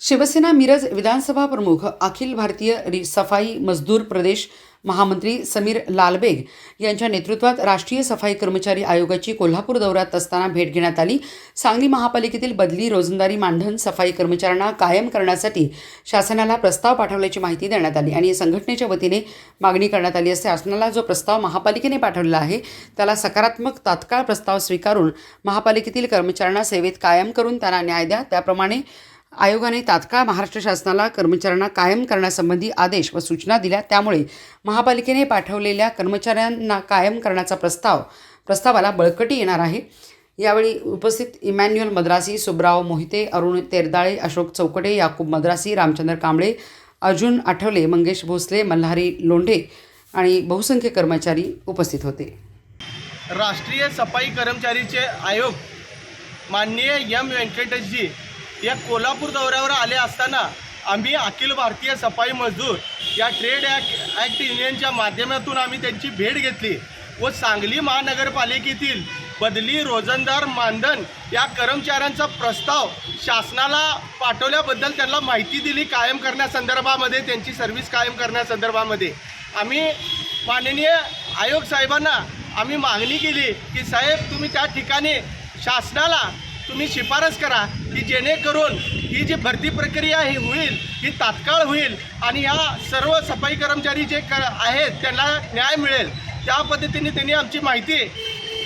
शिवसेना मिरज विधानसभा प्रमुख अखिल भारतीय रि- सफाई मजदूर प्रदेश महामंत्री समीर लालबेग यांच्या नेतृत्वात राष्ट्रीय सफाई कर्मचारी आयोगाची कोल्हापूर दौऱ्यात असताना भेट घेण्यात आली. सांगली महापालिकेतील बदली रोजंदारी मानधन सफाई कर्मचाऱ्यांना कायम करण्यासाठी शासनाला प्रस्ताव पाठवल्याची माहिती देण्यात आली आणि संघटनेच्या वतीने मागणी करण्यात आली असते. शासनाला जो प्रस्ताव महापालिकेने पाठवलेला आहे त्याला सकारात्मक तात्काळ प्रस्ताव स्वीकारून महापालिकेतील कर्मचाऱ्यांना सेवेत कायम करून त्यांना न्याय द्या. त्याप्रमाणे आयोगाने तात्काळ महाराष्ट्र शासनाला कर्मचाऱ्यांना कायम करण्यासंबंधी आदेश व सूचना दिल्या. त्यामुळे महापालिकेने पाठवलेल्या कर्मचाऱ्यांना कायम करण्याचा प्रस्ताव प्रस्तावाला बळकटी येणार आहे. यावेळी उपस्थित इमॅन्युअल मद्रासी सुब्राव मोहिते अरुण तेरदाळे अशोक चौकटे याकूब मद्रासी रामचंद्र कांबळे अर्जुन आठवले मंगेश भोसले मल्हारी लोंढे आणि बहुसंख्य कर्मचारी उपस्थित होते. राष्ट्रीय सफाई कर्मचारीचे आयोग माननीय यम व्यंकटेशजी या कोल्हापूर दौऱ्यावर आले असताना आम्ही अखिल भारतीय सफाई मजदूर या ट्रेड ॲक्ट ॲक्ट युनियनच्या माध्यमातून आम्ही त्यांची भेट घेतली व सांगली महानगरपालिकेतील बदली रोजंदार मानधन या कर्मचाऱ्यांचा प्रस्ताव शासनाला पाठवल्याबद्दल त्यांना माहिती दिली कायम करण्यासंदर्भामध्ये त्यांची सर्व्हिस कायम करण्यासंदर्भामध्ये. आम्ही माननीय आयोग साहेबांना आम्ही मागणी केली की साहेब तुम्ही त्या ठिकाणी शासनाला तुम्ही शिफारस करा की जेणेकरून ही जी भरती प्रक्रिया ही होईल ही तात्काळ होईल आणि ह्या सर्व सफाई कर्मचारी जे क आहेत त्यांना न्याय मिळेल. त्या पद्धतीने त्यांनी आमची माहिती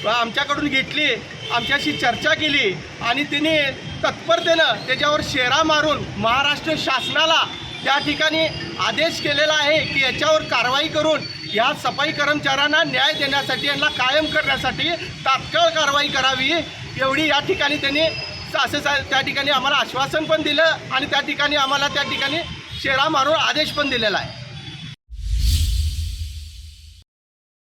आमच्याकडून घेतली आमच्याशी चर्चा केली आणि त्यांनी तत्परतेनं त्याच्यावर शेरा मारून महाराष्ट्र शासनाला त्या ठिकाणी आदेश केलेला आहे की याच्यावर कारवाई करून ह्या सफाई कर्मचाऱ्यांना न्याय देण्यासाठी यांना कायम करण्यासाठी तात्काळ कारवाई करावी. एवढी या ठिकाणी त्यांनी असं सा- त्या ठिकाणी आम्हाला आश्वासन पण दिलं आणि त्या ठिकाणी आम्हाला त्या ठिकाणी शेरा मारून आदेश पण दिलेला आहे.